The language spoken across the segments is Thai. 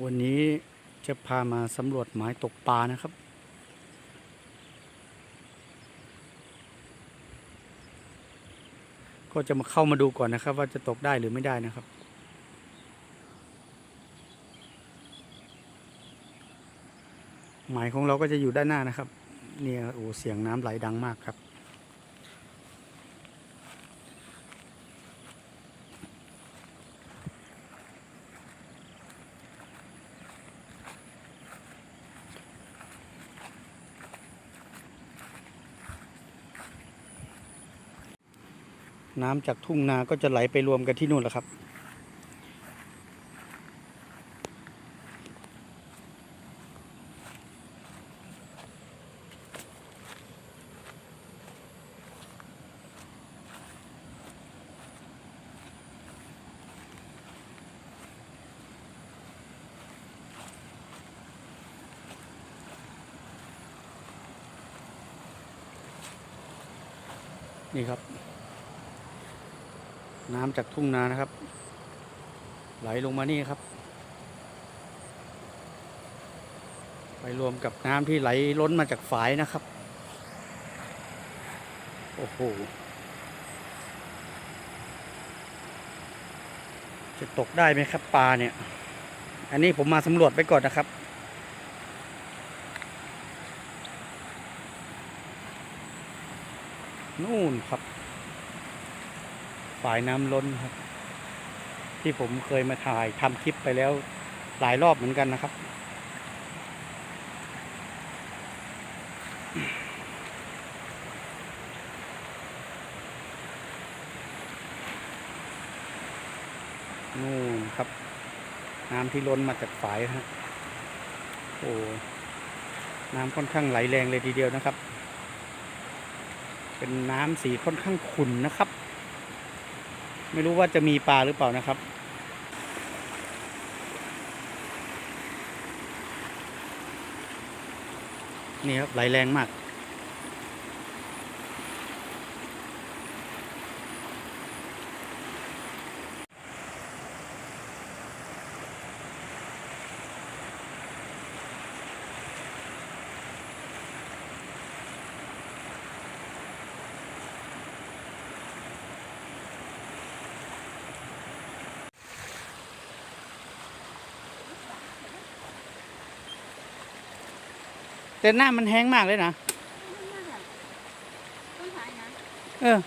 วันนี้จะพามาสำรวจหมายตกปลานะครับ ก็จะมาเข้ามาดูก่อนนะครับ ว่าจะตกได้หรือไม่ได้นะครับ หมายของเราก็จะอยู่ด้านหน้านะครับ เนี่ยโอ้เสียงน้ำไหลดังมากครับ น้ำจากทุ่งนาก็จะไหลไปรวมกันที่นู่นแหละครับ นี่ครับ น้ำจากทุ่งนานะครับ ไหลลงมานี่ครับ ไปรวมกับน้ำที่ไหลล้นมาจากฝายนะครับ โอ้โห จะตกได้ไหมครับปลาเนี่ย อันนี้ผมมาสำรวจไปก่อนนะครับนู่นครับ ฝายน้ำล้นครับ ที่ผมเคยมาถ่ายทำคลิปไปแล้วหลายรอบเหมือนกันนะครับ นู่นครับ น้ำที่ล้นมาจากฝายฮะโอ้น้ำค่อนข้างไหลแรงเลยทีเดียวนะครับ เป็นน้ำสีค่อนข้างขุ่นนะครับ ไม่รู้ว่าจะมีปลาหรือเปล่านะครับ นี่ครับไหลแรงมาก แต่หน้ามันแห้งมากเลยนะ ต้นไม้นะเออ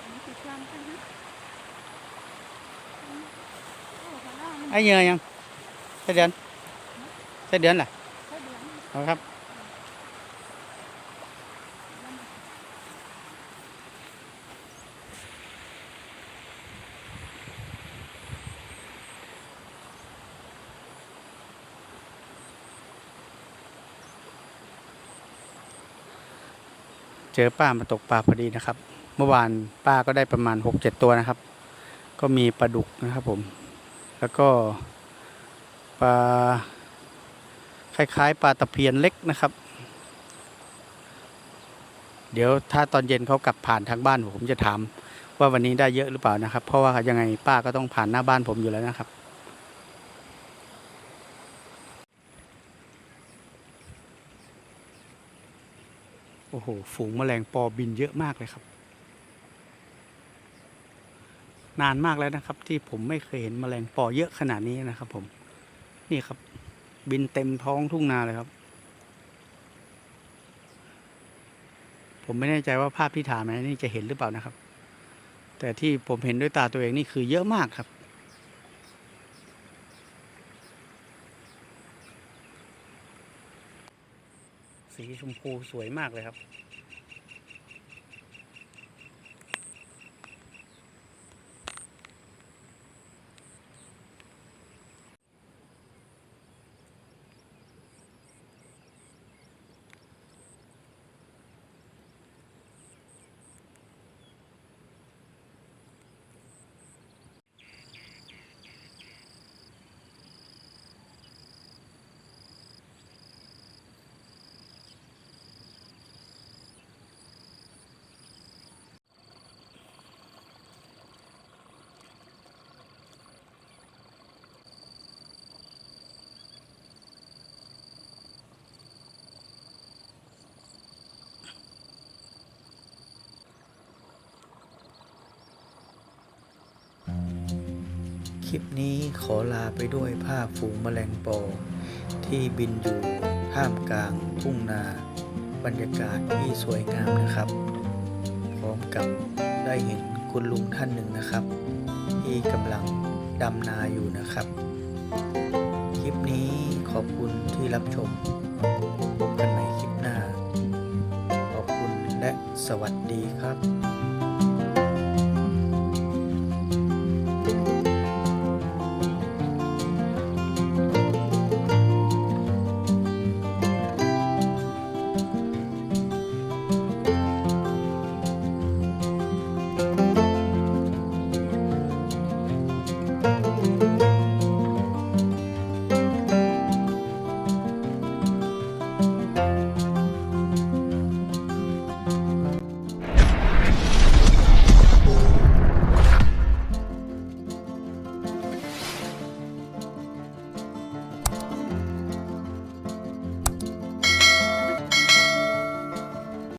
อันนี้คือความใช่ไหมอืมโอ้ขอเล่ามันไอ้เหยื่อยังใช่เดือนใช่เดือนแหละแค่เดือน เอาครับ เจอป้ามาตกปลาพอดีนะครับ เมื่อวานป้าก็ได้ประมาณหกเจ็ดตัวนะครับ ก็มีปลาดุกนะครับผม แล้วก็ปลาคล้ายๆปลาตะเพียนเล็กนะครับ เดี๋ยวถ้าตอนเย็นเขากลับผ่านทางบ้านผมผมจะถามว่าวันนี้ได้เยอะหรือเปล่านะครับ เพราะว่ายังไงป้าก็ต้องผ่านหน้าบ้านผมอยู่แล้วนะครับ อ้โห ฝูงแมลงปอบินเยอะมากเลยครับ นานมากแล้วนะครับ ที่ผมไม่เคยเห็นแมลงปอเยอะขนาดนี้นะครับ ผม นี่ครับ บินเต็มท้องทุ่งนาเลยครับ ผมไม่แน่ใจว่าภาพที่ถ่ายมานี่จะเห็นหรือเปล่านะครับ แต่ที่ผมเห็นด้วยตาตัวเองนี่คือเยอะมากครับ สีชมพูสวยมากเลยครับ ลิปนี้ขอลาไปด้วยภาพฝูงแมลงปอ ที่บินอยู่ท่ามกลางทุ่งนา บรรยากาศที่สวยงามนะครับ พร้อมกับได้เห็นคุณลุงท่านหนึ่งนะครับ ที่กำลังดำนาอยู่นะครับ คลิปนี้ขอบคุณที่รับชมพบกันใหม่คลิปหน้า ขอบคุณและสวัสดีครับ